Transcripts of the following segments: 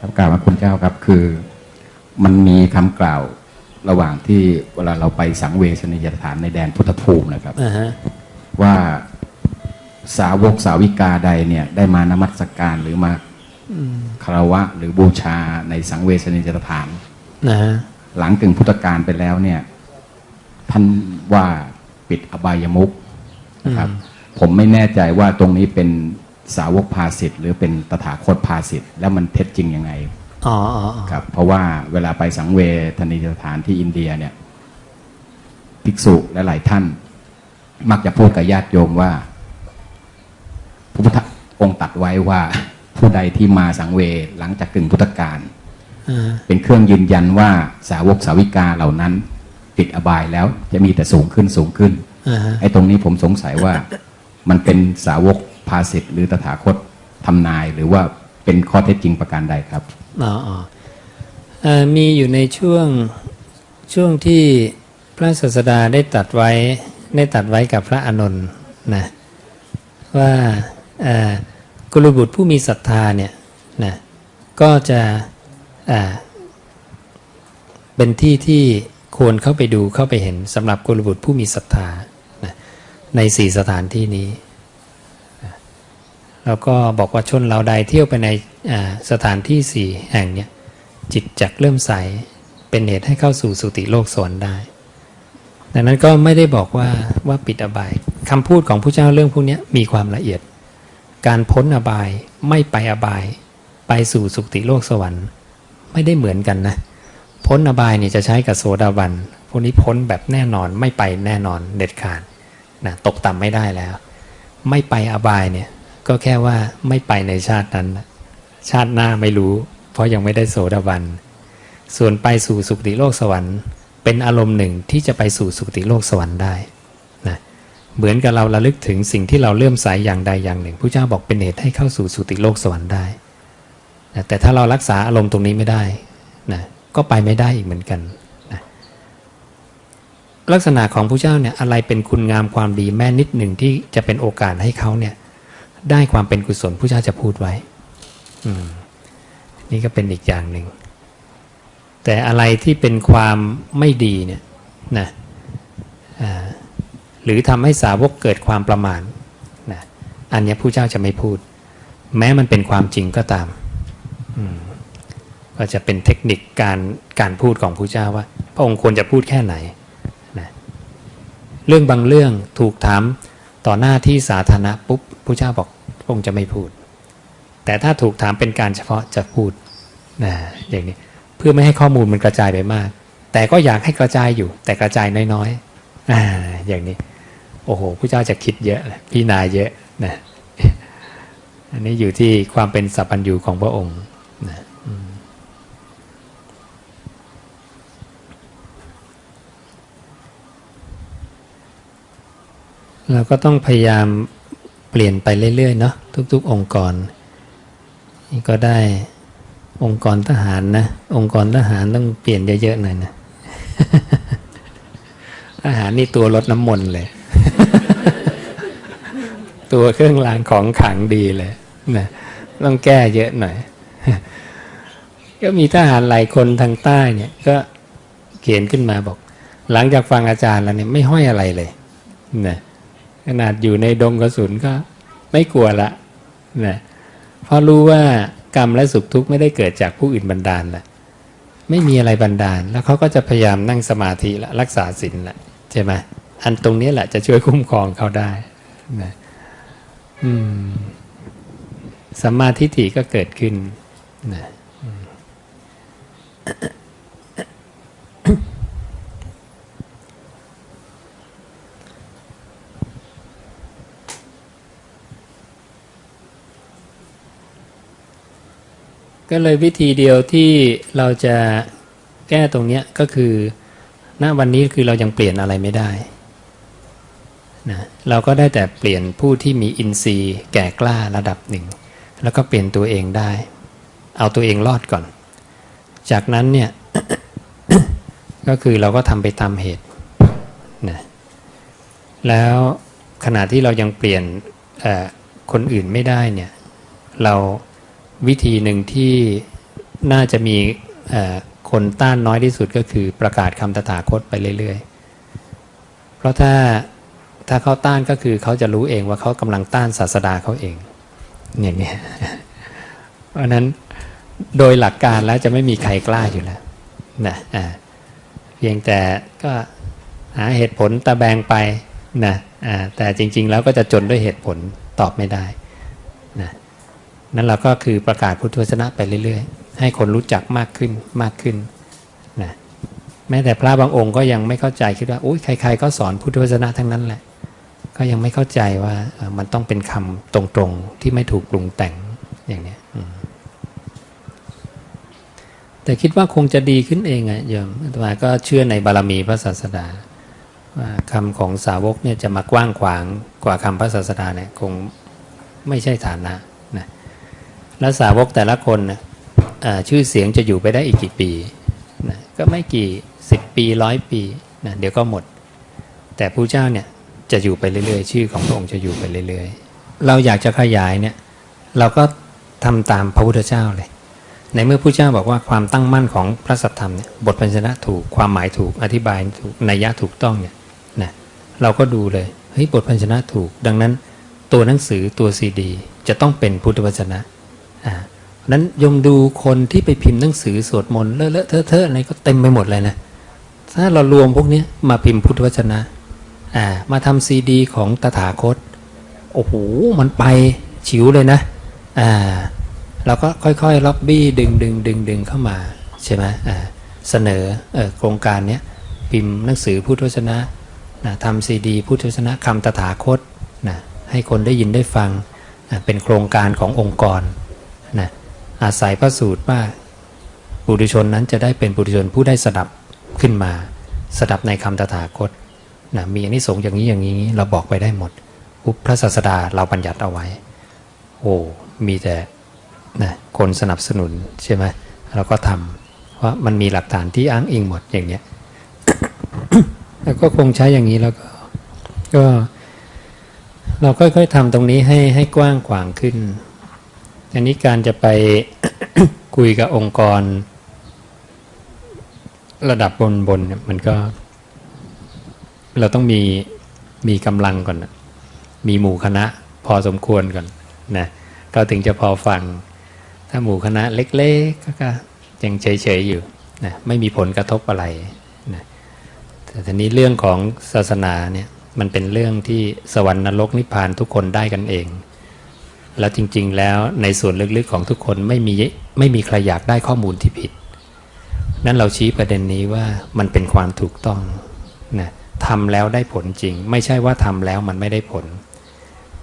ครับกล่าวว่าคุณเจ้าครับคือมันมีคำกล่าวระหว่างที่เวลาเราไปสังเวชนียสถานในแดนพุทธภูมินะครับอ่าฮะว่าสาวกสาวิกาใดเนี่ย ได้มานมัสการหรือมาคารวะหรือบูชาในสังเวชนียสถานนะฮะหลังกึ่งพุทธกาลไปแล้วเนี่ย ท่านว่าปิดอบายมุกนะครับ ผมไม่แน่ใจว่าตรงนี้เป็น สาวกภาสิทธิ์หรือเป็นตถาคตภาสิทธิ์แล้วมันเท็จจริงยังไงอ๋ออ๋ออ๋อครับเพราะว่าเวลาไปสังเวชนียสถานที่อินเดียเนี่ยภิกษุและหลายท่าน มักจะพูดกับญาติโยมว่าพระพุทธองค์ตรัดไว้ว่าผู้ใดที่มาสังเวชหลังจากกึ่งพุทธกาลอ่าเป็นเครื่องยืนยันว่าสาวกสาวิกาเหล่านั้น ติดอบายแล้วจะมีแต่สูงขึ้นสูงขึ้นอ่าฮะไอ้ตรงนี้ผมสงสัยว่ามันเป็นสาวก ภาสิทธิ์หรือตถาคตทำนายหรือว่าเป็นข้อเท็จจริงประการใดครับอ๋ออมีอยู่ในช่วงช่วงที่พระศาสดาได้ตัดไว้ได้ตัดไว้กับพระอานนท์นะว่ากุลบุตรผู้มีศรัทธาเนี่ยนะก็จะเอ่อเป็นที่ที่ควรเข้าไปดูเข้าไปเห็นสำหรับกุลบุตรผู้มีศรัทธานะในสี่สถานที่นี้ แล้วก็บอกว่าชนเราใดเที่ยวไปในสถานที่สี่แห่งเนี่ยจิตจักเริ่มใสเป็นเหตุให้เข้าสู่สุติโลกสวรรค์ได้ดังนั้นก็ไม่ได้บอกว่าว่าปิดอบายคำพูดของผู้เจ้าเรื่องพวกนี้มีความละเอียด การพ้นอบายไม่ไปอบาย ไปสู่สุติโลกสวรรค์ ไม่ได้เหมือนกันนะ พ้นอบายเนี่ยจะใช้กับโสดาบันพวกนี้พ้นแบบแน่นอนไม่ไปแน่นอนเด็ดขาดนะตกต่ำไม่ได้แล้ว ไม่ไปอบายเนี่ย ก็แค่ว่าไม่ไปในชาตินั้น ชาติหน้าไม่รู้ เพราะยังไม่ได้โสดาบัน ส่วนไปสู่สุคติโลกสวรรค์ เป็นอารมณ์หนึ่งที่จะไปสู่สุคติโลกสวรรค์ได้นะเหมือนกับเราระลึกถึงสิ่งที่เราเลื่อมใสอย่างใดอย่างหนึ่งผู้เจ้าบอกเป็นเหตุให้เข้าสู่สุคติโลกสวรรค์ได้นะแต่ถ้าเรารักษาอารมณ์ตรงนี้ไม่ได้นะก็ไปไม่ได้อีกเหมือนกันนะลักษณะของผู้เจ้าเนี่ยอะไรเป็นคุณงามความดีแม่นิดหนึ่งที่จะเป็นโอกาสให้เขาเนี่ย ได้ความเป็นกุศลผู้เจ้าจะพูดไว้ อืม นี่ก็เป็นอีกอย่างหนึ่ง แต่อะไรที่เป็นความไม่ดีเนี่ยนะหรือทำให้สาวกเกิดความประมาทนะอันนี้ผู้เจ้าจะไม่พูด แม้มันเป็นความจริงก็ตามมก็จะเป็นเทคนิคการการพูดของผู้เจ้าว่า พระองค์ควรจะพูดแค่ไหนนะเรื่องบางเรื่องถูกถามต่อหน้าที่สาธารณะปุ๊บ ผู้เจ้าบอกพระองค์จะไม่พูด แต่ถ้าถูกถามเป็นการเฉพาะจะพูดนะอย่างนี้เพื่อไม่ให้ข้อมูลมันกระจายไปมาก แต่ก็อยากให้กระจายอยู่ แต่กระจายน้อยๆออย่างนี้ โอ้โหผู้เจ้าจะคิดเยอะพี่นายเยอะนะอันนี้อยู่ที่ความเป็นสัพพัญญูของพระองค์นะเราก็ต้องพยายาม เปลี่ยนไปเรื่อยๆเนาะทุก ๆ องค์กรนี่ก็ได้องค์กรทหารนะ องค์กรทหารต้องเปลี่ยนเยอะๆหน่อยนะทหารนี่ตัวรถน้ำมนต์เลย ตัวเครื่องรางของขลังดีเลยนะต้องแก้เยอะหน่อย ก็มีทหารหลายคนทางใต้เนี่ย ก็เขียนขึ้นมาบอก หลังจากฟังอาจารย์แล้วเนี่ยไม่ห้อยอะไรเลยนะ ขนาดอยู่ในดงกระสุนก็ไม่กลัวละนะเพราะรู้ว่ากรรมและสุขทุกข์ไม่ได้เกิดจากผู้อื่นบันดาลละไม่มีอะไรบันดาล แล้วเขาก็จะพยายามนั่งสมาธิละรักษาศีลละใช่ไหมอันตรงนี้แหละจะช่วยคุ้มครองเขาได้นะอืมสัมมาทิฏฐิก็เกิดขึ้นนะ ก็เลยวิธีเดียวที่เราจะแก้ตรงเนี้ยก็คือ ณ วันนี้คือเรายังเปลี่ยนอะไรไม่ได้นะเราก็ได้แต่เปลี่ยนผู้ที่มีอินทรีย์แก่กล้าระดับหนึ่ง แล้วก็เปลี่ยนตัวเองได้ เอาตัวเองรอดก่อน จากนั้นเนี่ย ก็คือเราก็ทำไปตามเหตุนะแล้วขณะที่เรายังเปลี่ยนคนอื่นไม่ได้เนี่ย เรา วิธีหนึ่งที่น่าจะมีคนต้านน้อยที่สุดก็คือประกาศคำตถาคตไปเรื่อยๆ เพราะถ้าถ้าเขาต้านก็คือเขาจะรู้เองว่าเขากำลังต้านศาสดาเขาเองอย่างนี้เพราะฉะนั้นโดยหลักการแล้วจะไม่มีใครกล้าอยู่แล้วนะอ่าเพียงแต่ก็หาเหตุผลตะแบงไปนะอ่าแต่จริง ๆ แล้วก็จะจนด้วยเหตุผลตอบไม่ได้นะ นั่นเราก็คือประกาศพุทธวจนะไปเรื่อยๆ ให้คนรู้จักมากขึ้นมากขึ้นนะแม้แต่พระบางองค์ก็ยังไม่เข้าใจคิดว่าอุ้ยใคร ๆ ก็สอนพุทธวจนะทั้งนั้นแหละ ก็ยังไม่เข้าใจว่ามันต้องเป็นคำตรงๆที่ไม่ถูกปรุงแต่งอย่างเนี้ยแต่คิดว่าคงจะดีขึ้นเองอะโยมอาตมาก็เชื่อในบารมีพระศาสดาว่าคำของสาวกเนี่ยจะมากว้างขวางกว่าคำพระศาสดาเนี่ยคงไม่ใช่ฐานะ แล้วสาวกแต่ละคนนะชื่อเสียงจะอยู่ไปได้อีกกี่ปีนะก็ไม่กี่สิบปีร้อยปีนะเดี๋ยวก็หมด แต่พระเจ้าเนี่ยจะอยู่ไปเรื่อยๆ ชื่อของพระองค์จะอยู่ไปเรื่อยๆ เราอยากจะขยายเนี่ยเราก็ทำตามพระพุทธเจ้าเลย ในเมื่อพระเจ้าบอกว่าความตั้งมั่นของพระสัทธรรมเนี่ยบทพันชนะถูกความหมายถูกอธิบายถูกนัยยะถูกต้องเนี่ยนะเราก็ดูเลยเฮ้ยบทพันชนะถูก ดังนั้นตัวหนังสือตัวซีดี จะต้องเป็นพุทธวจนะ นั้นยมดูคนที่ไปพิมพ์หนังสือสวดมนต์เลอะเลอะเทอะเทอะอะไรก็เต็มไปหมดเลยนะ ถ้าเรารวมพวกนี้มาพิมพ์พุทธวจนะอ่ามาทำซีดีของตถาคต โอ้โห มันไปฉิวเลยนะอ่าเราก็ค่อยๆล็อบบี้ดึงดึงดึงดึงเข้ามาใช่ไหมอ่าเสนออโครงการนี้พิมพ์หนังสือพุทธวจนะนะทำซีดีพุทธวจนะคำตถาคตนะให้คนได้ยินได้ฟังอะเป็นโครงการขององค์กร นะอาศัยพระสูตรว่าปุถุชนนั้นจะได้เป็นปุถุชนผู้ได้สดับขึ้นมา สดับในคำตถาคตนะมีอานิสงส์อย่างนี้อย่างนี้เราบอกไปได้หมดพระศาสดาเราบัญญัติเอาไว้ โอ้มีแต่นะคนสนับสนุนใช่ไหมเราก็ทำเพราะมันมีหลักฐานที่อ้างอิงหมดอย่างเนี้ยแล้วก็คงใช้อย่างนี้แล้วก็ก็ เราค่อยๆทำตรงนี้ให้ให้กว้างขวางขึ้น อันนี้การจะไปคุยกับองค์กร ระดับบนบนๆเนี่ยมันก็ เราต้องมีมีกำลังก่อนนะมีหมู่คณะพอสมควรก่อนนะก็ถึงจะพอฟัง ถ้าหมู่คณะเล็กๆก็ยังเฉยๆอยู่นะไม่มีผลกระทบอะไรนะแต่ทีนี้เรื่องของศาสนาเนี่ยมันเป็นเรื่องที่สวรรค์นรกนิพพานทุกคนได้กันเอง แล้วจริง ๆ แล้วในส่วนลึกๆของทุกคนไม่มีไม่มีใครอยากได้ข้อมูลที่ผิด นั้นเราชี้ประเด็นนี้ว่ามันเป็นความถูกต้องนะทำแล้วได้ผลจริง ไม่ใช่ว่าทำแล้วมันไม่ได้ผล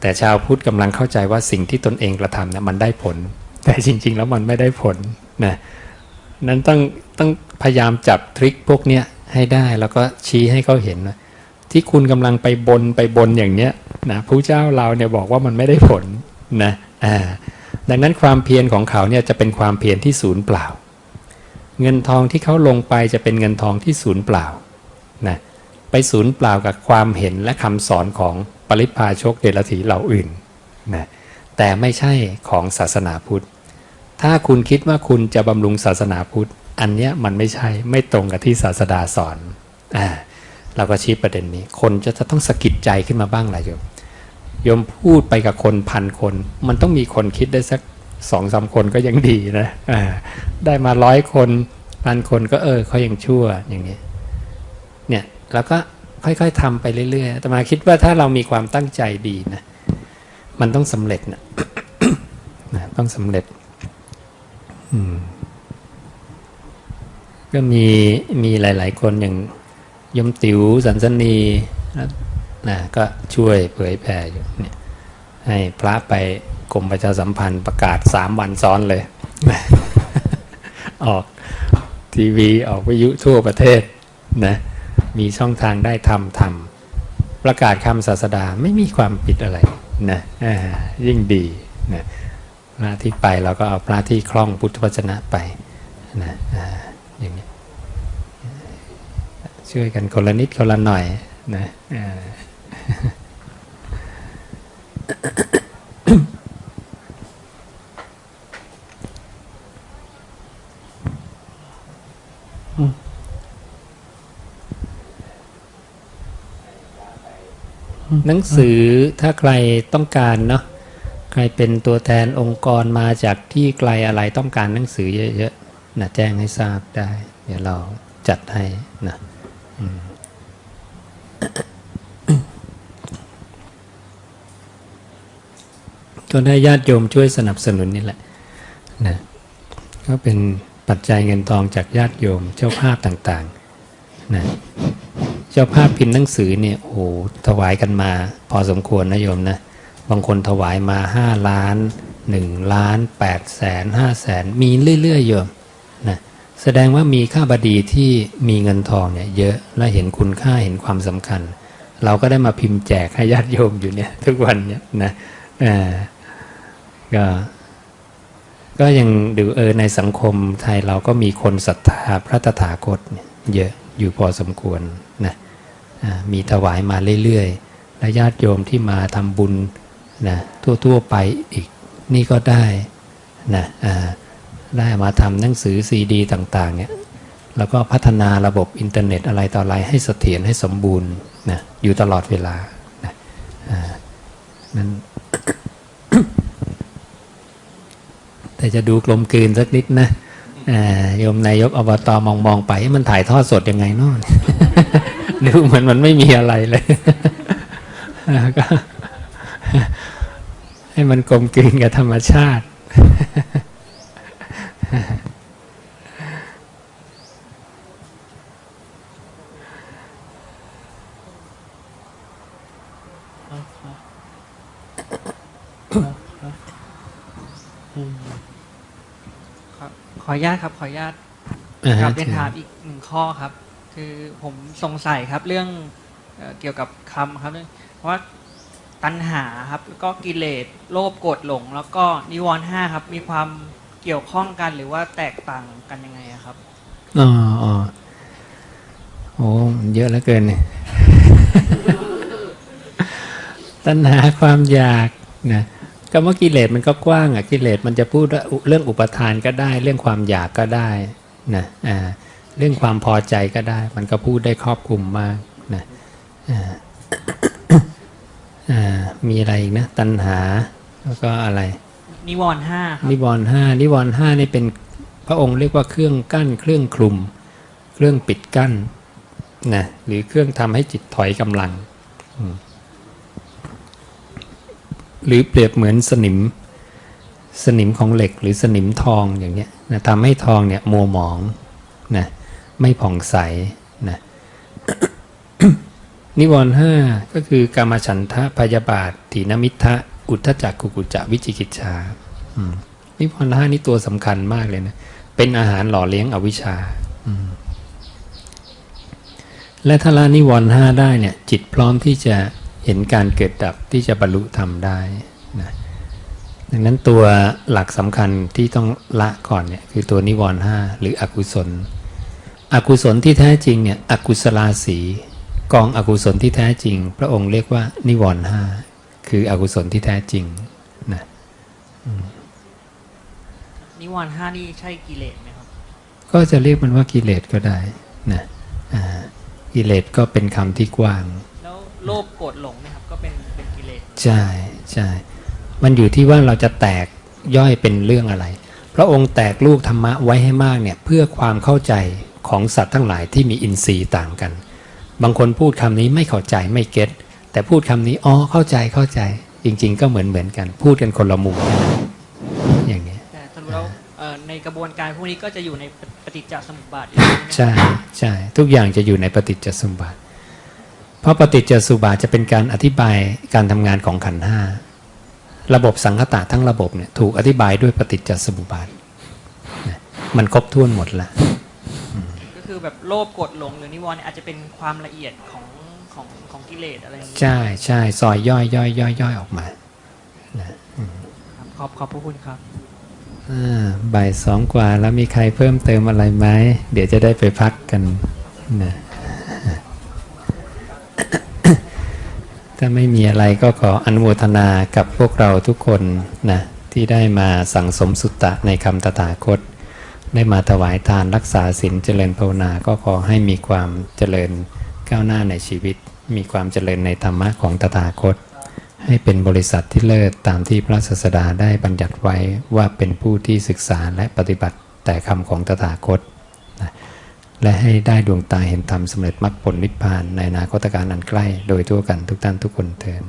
แต่ชาวพุทธกำลังเข้าใจว่าสิ่งที่ตนเองกระทำเนี่ยมันได้ผล แต่จริง ๆ แล้วมันไม่ได้ผลนะนั้นต้องต้องพยายามจับทริคพวกเนี้ยให้ได้แล้วก็ชี้ให้เขาเห็นว่าที่คุณกำลังไปบนไปบนอย่างเนี้ยนะพระเจ้าเราเนี่ยบอกว่ามันไม่ได้ผล นะอ่าดังนั้นความเพียรของเขาเนี่ยจะเป็นความเพียรที่ศูนย์เปล่า เงินทองที่เขาลงไปจะเป็นเงินทองที่ศูนย์เปล่านะไปศูนย์เปล่ากับความเห็นและคำสอนของปริพาชกเดรัจฉีเหล่าอื่นนะแต่ไม่ใช่ของศาสนาพุทธ ถ้าคุณคิดว่าคุณจะบำรุงศาสนาพุทธ อันเนี้ยมันไม่ใช่ไม่ตรงกับที่ศาสดาสอนอ่าเราก็ชี้ประเด็นนี้ คนจะจะต้องสะกิดใจขึ้นมาบ้างแหละโยม โยมพูดไปกับคนพันคน มันต้องมีคนคิดได้สักสองสามคนก็ยังดีนะได้มาร้อยคนพันคนก็เออเขายังชั่วอย่างนี้เนี่ยแล้วก็ค่อยๆทำไปเรื่อยๆแต่มาคิดว่าถ้าเรามีความตั้งใจดีนะมันต้องสำเร็จนะนะต้องสำเร็จก็มีมีหลาย ๆ คนอย่างยมติ๋วสันสนี นะก็ช่วยเผยแผ่อยู่เนี่ยให้พระไปกรมประชาสัมพันธ์ประกาศสามวันซ้อนเลย ออกทีวีออกวิทยุทั่วประเทศนะมีช่องทางได้ทำทำประกาศคำศาสดาไม่มีความผิดอะไรนะยิ่งดีนะพระที่ไปเราก็เอาพระที่คล่องพุทธวจนะไปนะอย่างนี้ช่วยกันคนละนิดคนละหน่อยนะ หนังสือถ้าใครต้องการเนาะใครเป็นตัวแทนองค์กรมาจากที่ไกลอะไรต้องการหนังสือเยอะๆนะแจ้งให้ทราบได้ เดี๋ยวเราจัดให้นะ ก็ได้ญาติโยมช่วยสนับสนุนนี่แหละนะก็เป็นปัจจัยเงินทองจากญาติโยมเจ้าภาพต่างๆนะเจ้าภาพพิมพ์หนังสือเนี่ยโอ้โหถวายกันมา พอสมควรนะโยมนะบางคนถวายมาห้าล้านหนึ่งล้านแปดแสนห้าแสนมีเรื่อยๆโยมนะแสดงว่ามีค่าบดีที่มีเงินทองเนี่ยเยอะและเห็นคุณค่าเห็นความสำคัญ เราก็ได้มาพิมพ์แจกให้ญาติโยมอยู่เนี่ยทุกวันเนี่ยนะอ่า ก็ก็ยังดูเออในสังคมไทยเราก็มีคนศรัทธาพระตถาคตเยเยอะอยู่พอสมควรนะมีถวายมาเรื่อยๆและญาติโยมที่มาทำบุญนะทั่วๆไปอีก นี่ก็ได้นะได้มาทำหนังสือซีดีต่างๆเนี่ยแล้วก็พัฒนาระบบอินเทอร์เน็ตอะไรต่ออะไรให้เสถียรให้สมบูรณ์นะอยู่ตลอดเวลานะนั้น แต่จะดูกลมกลืนสักนิดนะโยมนายกอบตมองมองไปมันถ่ายทอดสดยังไงเนาะดูเหมือนมันไม่มีอะไรเลยก็ให้มันกลมกลืนกับธรรมชาติ ข อขออนุญาตครับขออนุญาตอ่าฮะกลับเรียนถามอีกหนึ่งข้อครับ คือผมสงสัยครับเรื่องเอ่อเกี่ยวกับคำครับเรื่องเพราะว่าตัณหาครับแล้วก็กิเลสโลภโกรธหลง แล้วก็นิวรณ์ห้าครับ มีความเกี่ยวข้องกันหรือว่าแตกต่างกันยังไงอะครับอ๋ออ๋อโอ้มันเยอะเหลือเกินเนี่ยตัณหาความอยากนะ ก็ว่ากิเลสมันก็กว้างอะกิเลสมันจะพูดว่าเรื่องอุปทานก็ได้ เรื่องความอยากก็ได้นะอ่าเรื่องความพอใจก็ได้ มันก็พูดได้ครอบคลุมมากนะอ่าอ่ามีอะไรอีกนะตัณหาแล้วก็อะไรนิวรณ์ห้าครับนิวรณ์ห้านิวรณ์ห้านี่เป็นพระองค์เรียกว่าเครื่องกั้น เครื่องคลุม เครื่องปิดกั้นนะหรือเครื่องทำให้จิตถอยกำลังอืม หรือเปรียบเหมือนสนิม สนิมของเหล็กหรือสนิมทองอย่างเนี้ยนะทำให้ทองเนี่ยมัวหมองนะไม่ผ่องใสนะนิวรณ์ห้าก็คือกามฉันทะพยาบาทถีนมิทะอุทธจักกุกุจะวิจิกิจชาอืมนิวรณ์ห้านี่ตัวสำคัญมากเลยนะเป็นอาหารหล่อเลี้ยงอวิชชาและถ้าละนิวรณ์ห้าได้เนี่ยจิตพร้อมที่จะ เห็นการเกิดดับที่จะบรรลุธรรมได้นะดังนั้นตัวหลักสำคัญที่ต้องละก่อนเนี่ยคือตัวนิวรณ์ห้าหรืออกุศล อกุศลที่แท้จริงเนี่ยอกุศลาสีกองอกุศลที่แท้จริง พระองค์เรียกว่านิวรณ์ห้าคืออกุศลที่แท้จริงนะนิวรณ์ห้านี่ใช่กิเลสไหมครับ ก็จะเรียกมันว่ากิเลสก็ได้นะอ่ากิเลสก็เป็นคำที่กว้างแล้ว โลภโกรธหลงเนะครับ ก็เป็นเป็นกิเลสใช่ใช่มันอยู่ที่ว่าเราจะแตกย่อยเป็นเรื่องอะไร พระองค์แตกลูกธรรมะไว้ให้มากเนี่ยเพื่อความเข้าใจของสัตว์ทั้งหลายที่มีอินทรีย์ต่างกัน บางคนพูดคำนี้ไม่เข้าใจไม่เก็ตแต่พูดคำนี้อ๋อเข้าใจเข้าใจ จริง ๆ ก็เหมือนเหมือนกัน พูดกันคนละมุมแค่นั้นอย่างนี้ยแต่สรุปแล้วเอ่อในกระบวนการพวกนี้ก็จะอยู่ในปฏิจจสมุปบาทอยู่แล้วนะครับใช่ใช่ทุกอย่างจะอยู่ในปฏิจจสมุปบาท เพราะปฏิจจสมุปบาทจะเป็นการอธิบายการทำงานของขันธ์ห้าระบบสังคตะทั้งระบบเนี่ยถูกอธิบายด้วยปฏิจจสมุปบาทนะมันครบถ้วนหมดละก็คือแบบโลภโกรธหลงหรือนิวรณ์เนี่ยอาจจะเป็นความละเอียดของของของกิเลสอะไรอย่างเงี้ยใช่ใช่ซอยย่อยย่อยย่อยย่อยออกมาครับขอบขอบพระคุณครับอ่าบ่ายสองกว่าแล้วมีใครเพิ่มเติมอะไรไหมเดี๋ยวจะได้ไปพักกันนะ ถ้าไม่มีอะไรก็ขออนุโมทนากับพวกเราทุกคนนะที่ได้มาสั่งสมสุตตะในคำตถาคต ได้มาถวายทานรักษาศีลเจริญภาวนาก็ขอให้มีความเจริญก้าวหน้าในชีวิต มีความเจริญในธรรมะของตถาคต ให้เป็นบริษัทที่เลิศตามที่พระศาสดาได้บัญญัติไว้ว่าเป็นผู้ที่ศึกษาและปฏิบัติแต่คำของตถาคต และให้ได้ดวงตาเห็นธรรมสำเร็จมรรคผลนิพพานในอนาคตการอันใกล้ โดยทั่วกันทุกท่านทุกคนเทิน